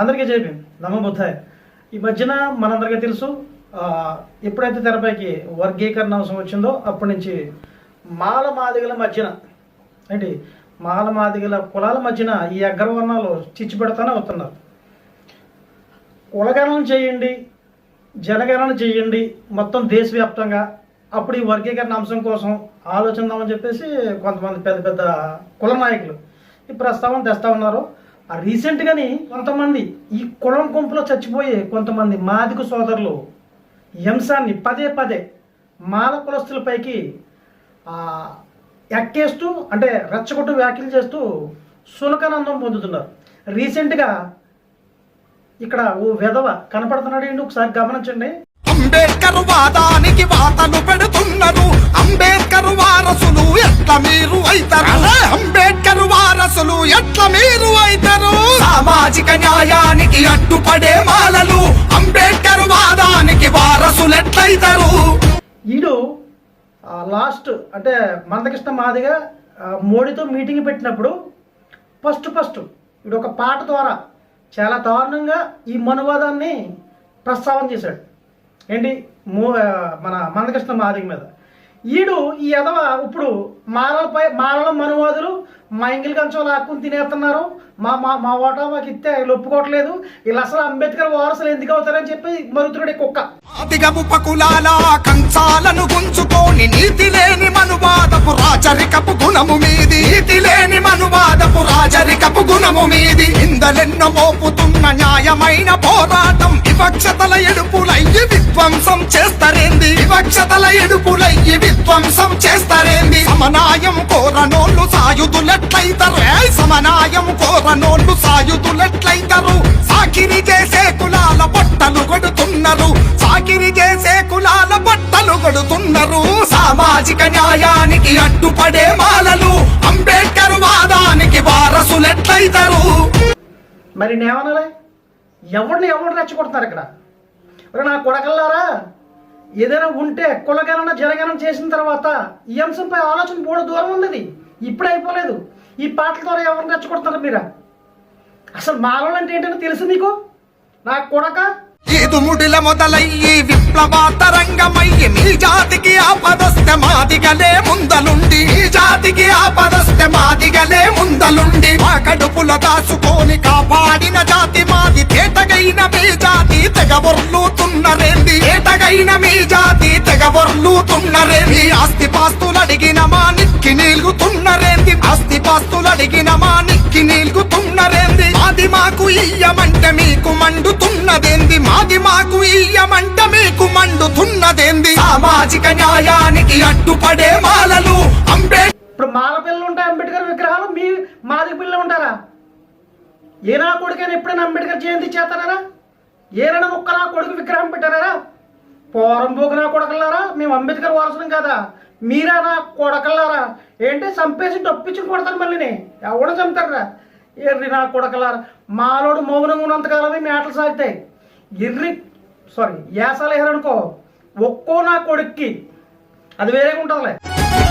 అందరికీ చెప్పి నమ్మబుద్ధాయ్. ఈ మధ్యన మనందరికీ తెలుసు ఎప్పుడైతే తెరపైకి వర్గీకరణ అంశం వచ్చిందో అప్పటి నుంచి మాల మాదిగల మధ్యన ఏంటి? మాల మాదిగల కులాల మధ్యన ఈ అగ్రవర్ణాలు చిచ్చు పెడతానే వస్తున్నారు. కులగణన చేయండి జనగణన చేయండి మొత్తం దేశవ్యాప్తంగా. అప్పుడు ఈ వర్గీకరణ అంశం కోసం ఆలోచిద్దామని చెప్పేసి కొంతమంది పెద్ద పెద్ద కుల నాయకులు ఈ ప్రస్తావన తెస్తా ఉన్నారు. రీసెంట్గాని కొంతమంది ఈ కులం గుంపులో చచ్చిపోయే కొంతమంది మాదిక సోదరులు అంశాన్ని పదే పదే మాల కులస్తులపైకి ఆ, ఎక్కేస్తూ అంటే రెచ్చగొట్టు వ్యాఖ్యలు చేస్తూ సునకానందం పొందుతున్నారు. రీసెంట్గా ఇక్కడ ఓ విధవ కనపడుతున్నాడు ఏంటి? ఒకసారి గమనించండి. అంబేద్కర్ వాదానికి వాతలు పెడుతున్నారు. అంబేద్కర్ వారసులు ఎట్ల మీరు అయితారు? అంబేద్కర్ వారసులు ఎట్ల మీరు అయితారు? సామాజిక న్యాయానికి అడ్డుపడే మాలలు అంబేద్కర్ వాదానికి వారసులు ఎట్లయితారు ఈడు లాస్ట్ అంటే మందకృష్ణ మాదిగా మోడీతో మీటింగ్ పెట్టినప్పుడు ఫస్ట్ ఫస్ట్ ఇప్పుడు ఒక పాట ద్వారా చాలా దారుణంగా ఈ మనువాదాన్ని ప్రస్తావన చేశాడు. ఏంటి? మో మన మందకృష్ణ మాదిగ మీద. ఈడు ఈ ఎదవ ఇప్పుడు మాలలపై మాలల మనువాదులు మా ఇంగిల్ కంచం లాక్కుని తినేస్తున్నారు. మా మా మా ఓటా మాకు ఇస్తే ఒప్పుకోవట్లేదు. వీళ్ళు అసలు అంబేద్కర్ వారసులు ఎందుకు అవుతారని చెప్పి మరుతుడే కుక్క. కంచాలను గుంజుకొని నీతి లేని మనువాదపు రాచరికపు గుణము మీది. మనువాదపు రాజరికపు గుణము మీది. ఇందలెన్న మోపుతున్న న్యాయమైన పోరాటం. వివక్షతల ఎడుపులయ్యి విధ్వంసం చేస్తారేంది. వివక్షతల ఎడుపులయ్యి విధ్వంసం చేస్తారేంది. సమనాయం కోరనోళ్ళు సాయుధులెట్లయితారు. సమనాయం కోరనోళ్ళు సాయుధులెట్లయితారు. సాకిరి చేసే కులాల బట్టలు కొడుతున్నారు. సాకిరి చేసే కులాల బట్టలు కొడుతున్నారు. సామాజిక న్యాయానికి అడ్డుపడే మాలలు అవుతారు మరి నేమనాలి ఎవరిని ఎవరు రెచ్చగొడుతున్నారు ఇక్కడ? మరి నా కొడకల్లారా? ఏదైనా ఉంటే కులగణన జనగణన చేసిన తర్వాత ఈ అంశంపై ఆలోచన కూడా దూరం ఉన్నది ఇప్పుడే అయిపోలేదు. ఈ పాటల ద్వారా ఎవరిని రెచ్చగొడుతున్నారు మీరా? అసలు మాలలు అంటే ఏంటని తెలుసు నీకు? నా కొడక? ఈదుముడిల మొదలయ్యి విప్లవాతరంగమయ్యి మీ జాతికి ఆపదస్తే మాదిగలే ముందలుండి. ఈ జాతికి ఆపదస్తే మాదిగలే ముందలుండి. మా కడుపుల దాచుకొని కాపాడిన జాతి మాది. తేటగైన మీ జాతి తెగబొర్లుతున్నరేంది తేటగైన మీ జాతి తెగబొర్లుతున్నరేంది ఆస్తి పాస్తులు అడిగిన మా నిక్కి నీలుగుతున్నరేంది. ఆస్తి పాస్తులు అడిగిన మా నిక్కి నీలుగుతున్నరేంది. మాది మాకు ఇయ్యమంటే మీకు మండుతు మాది మాకు ఇయ్యమంట మీకు మండుతున్నదేంది? సామాజిక న్యాయానికి అడ్డుపడే మాలలు అంబే ఇప్పుడు మాల పిల్లలు ఉంటాయి అంబేద్కర్ విగ్రహాలు మీ మాదిగ పిల్లలు ఉంటారా? ఏ నా కొడుకైనా ఎప్పుడైనా అంబేద్కర్ జయంతి చేస్తారా? ఏరైనా ముక్క నా కొడుకు విగ్రహం పెట్టారా? పోరం పోకు నా కొడకల్లారా? మేము అంబేద్కర్ వారసులం కదా? మీరా నా కొడకల్లారా? ఏంటి చంపేసి డప్పించి కొడతారు మళ్ళీని? ఎవడ చంపుతారా ఎర్రి నా కొడకల్లారా? మాలోడు మౌనంగా ఉన్నంతకాలమే మేటలు సాగుతాయి. ఎర్రి సారీ యాసలేహర్ అనుకో ఒక్కో నా కొడుక్కి అది వేరే ఉంటుందిలే.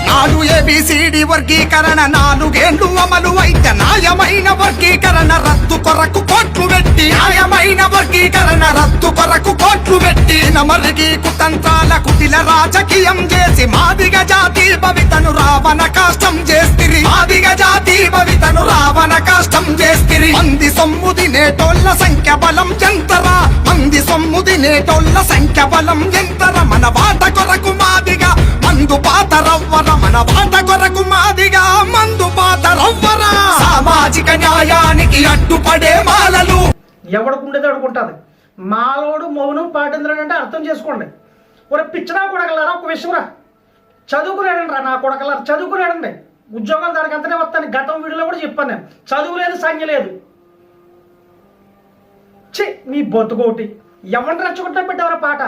నాలుగు ఏబిసిడి వర్గీకరణ నాలుగేండ్లు అమలు అయితే న్యాయమైన వర్గీకరణ రద్దు కొరకు కోట్లు పెట్టి న్యాయమైన వర్గీకరణ రద్దు కొరకు కోట్లు పెట్టి నమరికి కుతంత్రాల కుటిల రాజకీయం చేసి మాదిగ జాతి భవితను రావణ కష్టం చేస్తిరి. మాదిగ జాతి భవితను రావణ కష్టం చేస్తిరి. మంది సొమ్ము తినేటోళ్ళ సంఖ్య బలం ఎంతరా తినేటోళ్ళ సంఖ్య బలం ఎంత? మన వాట కొరకు మాదిగా. మందు పాత రవ్వర మన వాట కొరకు మాదిగా. మందు పాత రవ్వర సామాజిక న్యాయానికి అడ్డుపడే మాలలు. ఎవడికి అడుగుంటుంది? మాలోడు మౌనం పాటించడం అంటే అర్థం చేసుకోండి. ఒక పిచ్చడా కొడగలరా ఒక విషయంరా చదువుకునేడండి రా నా కొడకలారా చదువుకునేడండి. ఉద్యోగాలు దానికి అంతనే వస్తాను. గతం వీడియోలో కూడా చెప్పాను నేను. చదువు లేదు సంఖ్య లేదు. ఛీ నీ బతుకోటి ఎవరిని రెచ్చగొట్టా పెట్టావరా పాట?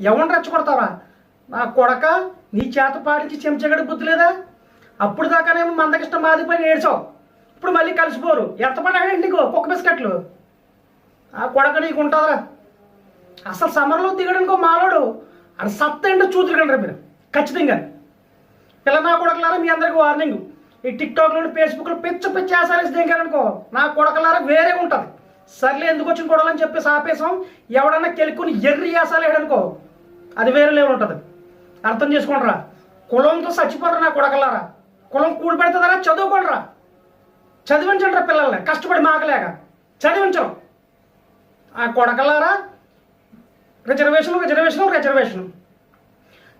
ఎవరిని రెచ్చగొడతావరా నా కొడక నీ చేత పాడించి చెంచగడి బుద్ధి లేదా? అప్పుడు దాకానేమో మందకిష్టం మాది ఏడ్చావు. ఇప్పుడు మళ్ళీ కలిసిపోరు. ఎంత పడాడండి నీకు? కుక్క బిస్కెట్లు. ఆ కొడక నీకు ఉంటుందా అసలు సమరంలో దిగడానికి మాలోడు. అది సత్త ఏంటో చూతురుకండి మీరు. ఖచ్చితంగా. పిల్ల నా కొడకలారా మీ అందరికి వార్నింగ్ ఈ టిక్టాక్లో ఫేస్బుక్లో పిచ్చ పిచ్చి ఆసారేసి దిగారనుకో నా కొడకలారా వేరే ఉంటుంది. సర్లే ఎందుకు వచ్చిన గొడవలని చెప్పేసి ఆపేసాం ఎవడన్నా కెలుక్కుని ఎర్రి వేసాలేడనుకో అది వేరే లెవెల్ ఉంటుంది. అర్థం చేసుకోండిరా కులంతో చచ్చిపోరా నా కొడకలారా కులం కూడి పెడుతుందరా చదువుకోండిరా. చదివించండి రా పిల్లల్ని. కష్టపడి మాకలేక. చదివించరు. ఆ కొడకలారా రిజర్వేషన్ రిజర్వేషన్ రిజర్వేషన్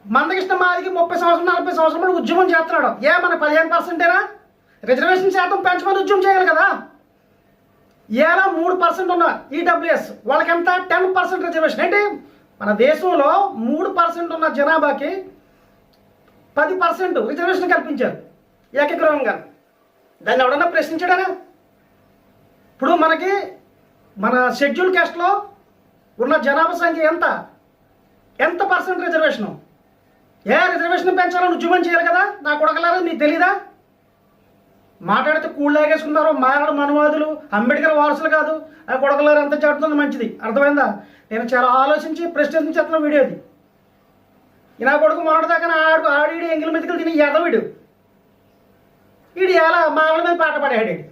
మందకృష్ణ మాదికి ముప్పై సంవత్సరం నలభై సంవత్సరం ఉద్యమం చేస్తున్నాడు. ఏ మన పదిహేను పర్సెంటేనా రిజర్వేషన్ శాతం పెంచమని ఉద్యమం చేయాలి కదా. ఇలా మూడు పర్సెంట్ ఉన్న ఈడబ్ల్యూఎస్ వాళ్ళకి ఎంత? టెన్ పర్సెంట్ రిజర్వేషన్ ఏంటి? మన దేశంలో మూడు పర్సెంట్ ఉన్న జనాభాకి పది పర్సెంట్ రిజర్వేషన్ కల్పించారు ఏకగ్రహంగా దాన్ని ఎవడన్నా ప్రశ్నించాడా? ఇప్పుడు మనకి మన షెడ్యూల్ క్యాస్ట్లో ఉన్న జనాభా సంఖ్య ఎంత? ఎంత పర్సెంట్ రిజర్వేషను ఏ రిజర్వేషన్ పెంచాలని ఉద్యమం చేయాలి కదా? నా కొడకలారా? నీకు తెలీదా? మాట్లాడితే కూళ్ళు లాగేసుకున్నారు మారడు మనువాదులు అంబేద్కర్ వారసులు కాదు. ఆ కొడకలారు ఎంత చేస్తుంది మంచిది. అర్థమైందా? నేను చాలా ఆలోచించి ప్రశ్నించి చెప్తున్న వీడియో అది ఇలా కొడుకు మొన్నటిదాకా నా ఆడు ఆడి ఎంగిలి మెతికలు తిని ఎదవిడు వీడు. ఎలా మామల మీద పాట పడేయాడు ఈడు.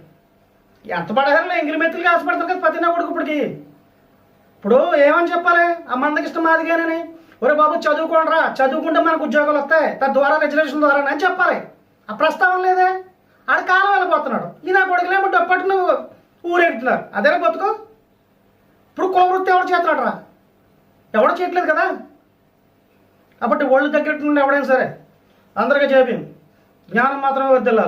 ఎంత పడేయాలో ఎంగిలి మెతులు ఆశపడతారు కదా ప్రతి నా కొడుకు ఇప్పటికి. ఇప్పుడు ఏమని చెప్పాలి? ఆ మందకిష్టం మాదిగానని ఒరే బాబు చదువుకోండిరా చదువుకుంటే మనకు ఉద్యోగాలు వస్తాయి. తద్వారా రిజర్వేషన్ ద్వారా అని చెప్పాలి. ఆ ప్రస్తావన లేదే. ఆడ కాలం వెళ్ళిపోతున్నాడు ఈ నా కొడుకులేమో నువ్వు ఊరేడుతున్నారు అదేనా బతుకు. ఇప్పుడు కుల ఎవడు చేస్తున్నాడు రా? ఎవడో చేయట్లేదు కదా? కాబట్టి ఒళ్ళు దగ్గర నుండి ఎవడైనా సరే అందరికీ చేపి జ్ఞానం మాత్రమే వర్దిల్లాలి